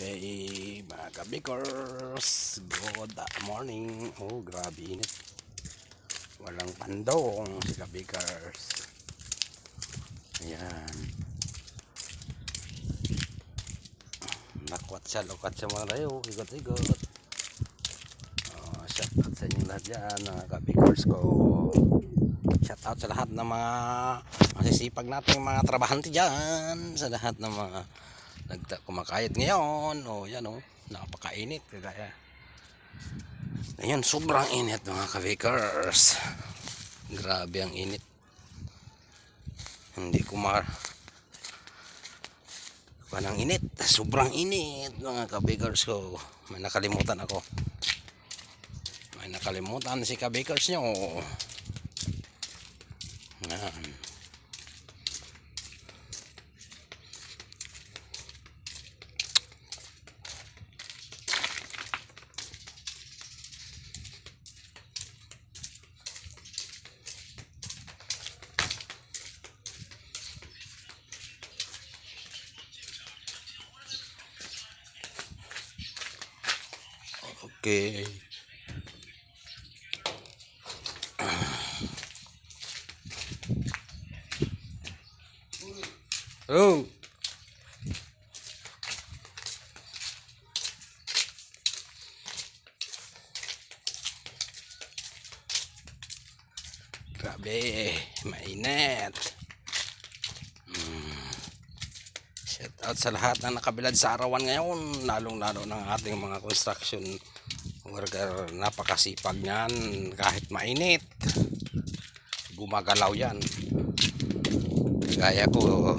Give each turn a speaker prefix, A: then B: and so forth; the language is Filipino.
A: Okay, mga kabikers, good morning. Oh, grabe init. Walang pandong si kabikers. Ayan. Nakwat siya, lukat siya mga rayo. Igot-igot. Oh, shout out sa inyo lahat dyan, mga kabikers ko. Shout out sa lahat ng mga masisipag nating mga trabahante dyan. Sa lahat ng mga nagta kumakayat ngayon. O yan o, napakainit kagaya. Ayan, sobrang init mga kabikers. Grabe ang init. Hindi ko ma... Panang init. Sobrang init mga kabikers ko. May nakalimutan ako. May nakalimutan si kabikers nyo. Yan. Okay. Oh. Grabe, mainit. Mm. Shout out sa lahat na nakabilad sa arawan ngayon, lalong-lalo ng ating mga construction worker. Napakasipag niyan kahit mainit. Gumagalaw yan. Gaya ko,